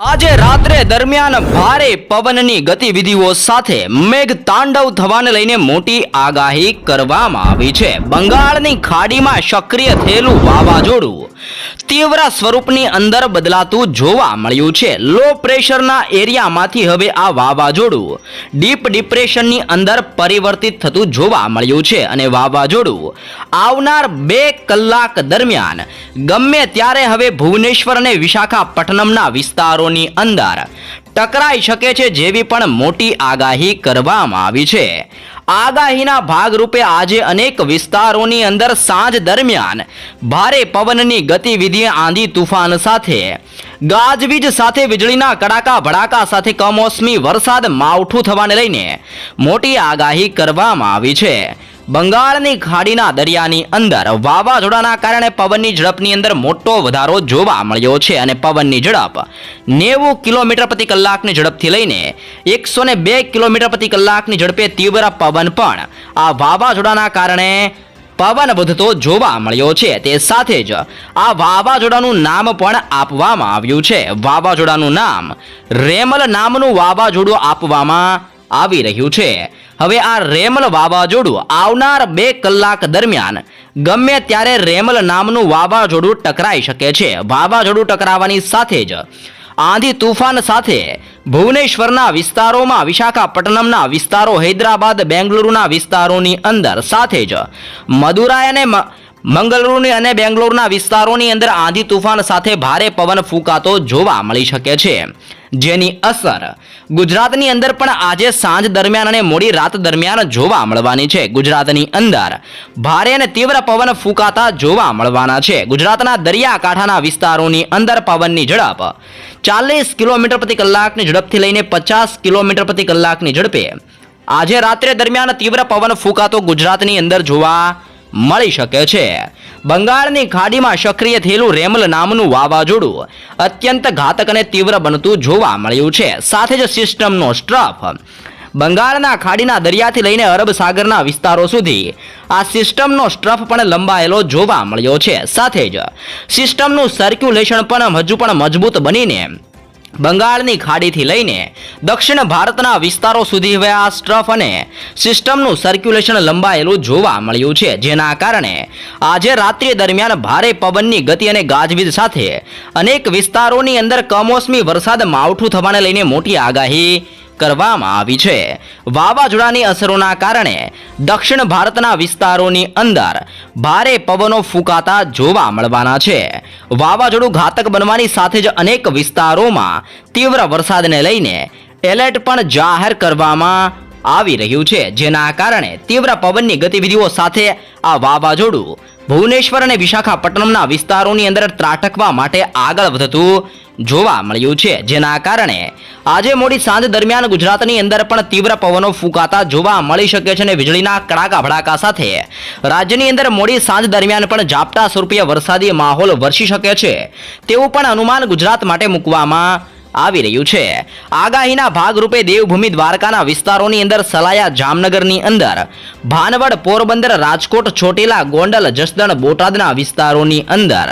આજે રાત્રે દરમિયાન ભારે પવનની ગતિવિધિઓ સાથે મેઘ તાંડવ થવાને લઈને મોટી આગાહી કરવામાં આવી છે. બંગાળની ખાડીમાં સક્રિય થયેલું વાવાઝોડું તીવ્ર સ્વરૂપની અંદર બદલાતું જોવા મળ્યું છે. લો પ્રેશરના એરિયામાંથી હવે આ વાવાઝોડું ડીપ ડિપ્રેશનની અંદર પરિવર્તિત થતું જોવા મળ્યું છે અને વાવાઝોડું આવનાર બે કલાક દરમિયાન ગમે ત્યારે હવે ભુવનેશ્વર અને વિશાખાપટ્ટનમના વિસ્તારોની અંદર ટકરાઈ શકે છે જેવી પણ મોટી આગાહી કરવામાં આવી છે. આગાહીના ભાગરૂપે આજે અનેક વિસ્તારોની અંદર સાંજ દરમિયાન ભારે પવનની ગતિવિધિ આંધી તુફાન સાથે ગાજવીજ સાથે વીજળીના કડાકા ભડાકા સાથે કમોસમી વરસાદ માવઠું થવાને લઈને મોટી આગાહી કરવામાં આવી છે. બંગાળની ખાડીના દરિયાની અંદર વાવાઝોડાના કારણે પવનની ઝડપની અંદર મોટો વધારો જોવા મળ્યો છે અને પવનની ઝડપ નેવું કિલોમીટર પ્રતિ કલાકની ઝડપથી લઈને એકસો બે કિલોમીટર પ્રતિ કલાકની ઝડપે તીવ્ર પવન પણ આ વાવાઝોડાના કારણે પવન વધતો જોવા મળ્યો છે. તે સાથે જ આ વાવાઝોડાનું નામ પણ આપવામાં આવ્યું છે. વાવાઝોડાનું નામ રેમલ નામનું વાવાઝોડું આપવામાં આવી રહ્યું છે. હવે આ રેમલ વાવાઝોડું આવનાર બે કલાક દરમિયાન ગમે ત્યારે રેમલ નામનું વાવાઝોડું ટકરાઈ શકે છે. વાવાઝોડું ટકરાવાની સાથે જ આંધી તુફાન સાથે ભુવનેશ્વરના વિસ્તારોમાં વિશાખાપટ્ટનમના વિસ્તારો, હૈદરાબાદ, બેંગલુરુના વિસ્તારોની અંદર સાથે જ મદુરાઈ અને મંગલુરુની અને બેંગ્લોરના વિસ્તારોની અંદર આંધી તુફાન સાથે ભારે પવન ફૂંકાતો જોવા મળી શકે છે. જેની અસર ગુજરાતની અંદર પણ આજે સાંજ દરમિયાન અને મોડી રાત દરમિયાન જોવા મળવાની છે. ગુજરાતની અંદર ભારે અને તીવ્ર પવન ફૂંકાતા જોવા મળવાના છે. ગુજરાતના દરિયાકાંઠાના વિસ્તારોની અંદર પવનની ઝડપ ચાલીસ કિલોમીટર પ્રતિ કલાકની ઝડપથી લઈને પચાસ કિલોમીટર પ્રતિ કલાકની ઝડપે. આજે રાત્રે દરમિયાન તીવ્ર પવન ફૂંકાતો ગુજરાતની અંદર જોવા મળી શકે છે. બંગાળની ખાડીમાં સક્રિય થયેલું રેમલ નામનું વાવાઝોડું અત્યંત ઘાતક અને તીવ્ર બનતું જોવા મળ્યું છે. સાથે જ સિસ્ટમનો સ્ટ્રફ. બંગાળના ખાડીના દરિયાથી લઈને અરબ સાગરના વિસ્તારો સુધી આ સિસ્ટમનો સ્ટ્રફ પણ લંબાયેલો જોવા મળ્યો છે. સાથે જ સિસ્ટમનું સર્ક્યુલેશન પણ હજુ પણ મજબૂત બનીને બંગાળની ખાડીથી લઈને દક્ષિણ ભારતના વિસ્તારો સુધી હવે આ સ્ટ્રફ અને સિસ્ટમનું સર્ક્યુલેશન લંબાયેલું જોવા મળ્યું છે. જેના કારણે આજે રાત્રિ દરમિયાન ભારે પવનની ગતિ અને ગાજવીજ સાથે અનેક વિસ્તારોની અંદર કમોસમી વરસાદ માવઠું થવાને લઈને મોટી આગાહી કરવામાં આવી છે. વાવાઝોડાની અસરોના કારણે દક્ષિણ ભારતના વિસ્તારોની અંદર ભારે પવનો ફૂંકાતા જોવા મળવાના છે. વાવાઝોડું ઘાતક બનવાની સાથે જ અનેક વિસ્તારોમાં તીવ્ર વરસાદને લઈને એલર્ટ પણ જાહેર કરવામાં આવી રહ્યું છે. જેના કારણે તીવ્ર પવનની ગતિવિધિઓ સાથે આ વાવાઝોડું ભુવનેશ્વર અને વિશાખાપટ્ટનમના વિસ્તારોની અંદર ત્રાટકવા માટે આગળ વધતું જોવા મળ્યું છે. જેના કારણે આજે મોડી સાંજ દરમિયાન ગુજરાતની અંદર પણ તીવ્ર પવનો ફૂંકાતા જોવા મળી શકે છે અને વીજળીના કડાકા ભડાકા સાથે રાજ્યની અંદર મોડી સાંજ દરમિયાન પણ ઝાપટા સ્વરૂપે વરસાદી માહોલ વરસી શકે છે. તેવું પણ અનુમાન ગુજરાત માટે મૂકવામાં આવી રહ્યું છે. આગાહીના ભાગરૂપે દેવભૂમિ દ્વારકાના વિસ્તારોની અંદર સલાયા જામનગરની અંદર. ભાનવડ, પોરબંદર, રાજકોટ છોટેલા ગોંડલ, જસદણ, બોટાદના વિસ્તારોની અંદર.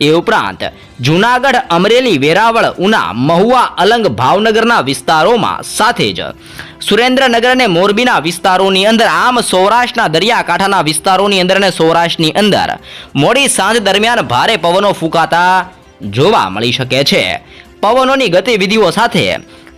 એ ઉપરાંત જૂનાગઢ, અમરેલી, વેરાવળ, ઉના, મહુવા, અલંગ ભાવનગરના વિસ્તારોમાં સાથે જ. સુરેન્દ્રનગર અને મોરબીના વિસ્તારોની અંદર આમ સૌરાષ્ટ્રના દરિયાકાંઠાના વિસ્તારોની અંદર અને સૌરાષ્ટ્રની અંદર. મોડી સાંજ દરમિયાન ભારે પવનો ફૂંકાતા જોવા મળી શકે છે. પવનોની ગતિવિધિઓ સાથે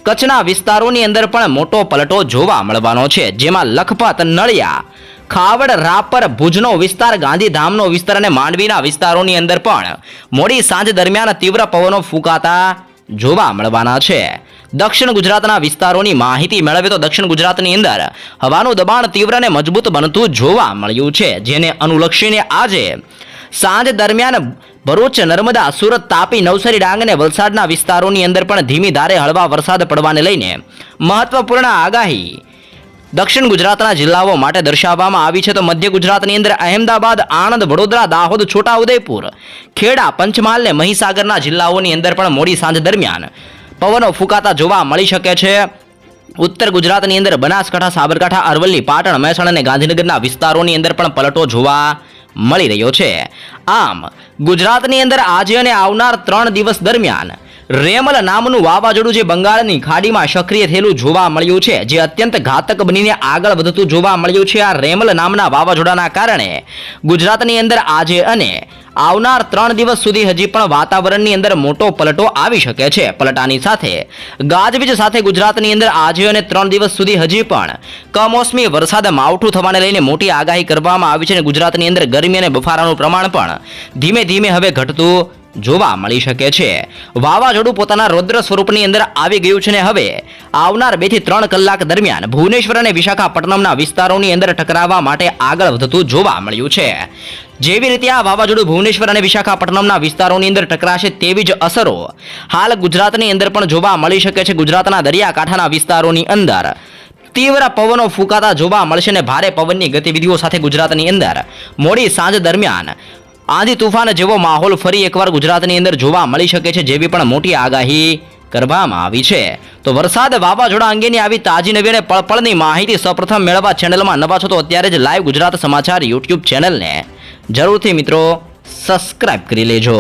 કચ્છના વિસ્તારોની અંદર પણ મોટો પલટો જોવા મળવાનો છે, જેમાં લખપત, નળિયા, ખાવડ, રાપર, ભુજનો વિસ્તાર, ગાંધીધામનો વિસ્તાર અને માંડવીના વિસ્તારોની અંદર પણ મોડી સાંજ દરમિયાન તીવ્ર પવનો ફૂંકાતા જોવા મળવાના છે. દક્ષિણ ગુજરાતના વિસ્તારોની માહિતી મેળવે તો દક્ષિણ ગુજરાતની અંદર હવાનું દબાણ તીવ્ર અને મજબૂત બનતું જોવા મળ્યું છે, જેને અનુલક્ષીને આજે સાંજ દરમિયાન ભરૂચ, નર્મદા, સુરત, તાપી, નવસારી, ડાંગ અને વલસાડના વિસ્તારોની અંદર પણ ધીમી ધારે હળવા વરસાદ પડવાને લઈને મહત્વપૂર્ણ આગાહી દક્ષિણ ગુજરાતના જિલ્લાઓ માટે દર્શાવવામાં આવી છે. તો મધ્ય ગુજરાતની અંદર અહેમદાબાદ, આણંદ, વડોદરા, દાહોદ, છોટાઉદેપુર, ખેડા, પંચમહાલ અને મહીસાગરના જિલ્લાઓની અંદર પણ મોડી સાંજ દરમિયાન પવનો ફૂંકાતા જોવા મળી શકે છે. ઉત્તર ગુજરાતની અંદર બનાસકાંઠા, સાબરકાંઠા, અરવલ્લી, પાટણ, મહેસાણા અને ગાંધીનગરના વિસ્તારોની અંદર પણ પલટો જોવા મળી રહ્યો છે. આમ, ગુજરાતની અંદર આજે અને આવનાર ત્રણ દિવસ દરમિયાન રેમલ નામનું વાવાઝોડું જે બંગાળની ખાડીમાં સક્રિય થયેલું જોવા મળ્યું છે, જે અત્યંત ઘાતક બનીને આગળ વધતું જોવા મળ્યું છે આ રેમલ નામના વાવાઝોડાના કારણે ગુજરાતની અંદર આજે અને આવનાર ત્રણ દિવસ સુધી હજી પણ વાતાવરણની અંદર મોટો પલટો આવી શકે છે. પલટાની સાથે ગાજવીજ સાથે ગુજરાતની અંદર આજે અને ત્રણ દિવસ સુધી હજી પણ કમોસમી વરસાદ માવઠું થવાને લઈને મોટી આગાહી કરવામાં આવી છે અને ગુજરાતની અંદર ગરમી અને બફારાનું પ્રમાણ પણ ધીમે ધીમે હવે ઘટતું જોવા મળી શકે છે. વાવાઝોડું પોતાના રૌદ્ર સ્વરૂપની અંદર આવી ગયું છે ને હવે આવનાર બેથી ત્રણ કલાક દરમિયાન ભુવનેશ્વર અને વિશાખાપટ્ટનમના વિસ્તારોની અંદર ટકરાવવા માટે આગળ વધતું જોવા મળ્યું છે. જેવી રીતે આ વાવાઝોડું ભુવનેશ્વર અને વિશાખાપટ્ટનમના વિસ્તારોની અંદર ટકરાશે તેવી જ અસરો હાલ ગુજરાતની અંદર પણ જોવા મળી શકે છે. ગુજરાતના દરિયાકાંઠાના વિસ્તારોની અંદર તીવ્ર પવનો ફૂંકાતા જોવા મળશે અને ભારે પવનની ગતિવિધિઓ સાથે ગુજરાતની અંદર મોડી સાંજ દરમિયાન આંધી તુફાન જેવો માહોલ ફરી એકવાર ગુજરાતની અંદર જોવા મળી શકે છે, જેવી પણ મોટી આગાહી કરવામાં આવી છે. તો વરસાદ વાવાઝોડા અંગેની આવી તાજી નવી અને પળપળની માહિતી સૌપ્રથમ મેળવવા ચેનલમાં નવા છો તો અત્યારે જ લાઈવ ગુજરાત સમાચાર યુટ્યુબ ચેનલને જરૂરથી મિત્રો સબસ્ક્રાઇબ કરી લેજો.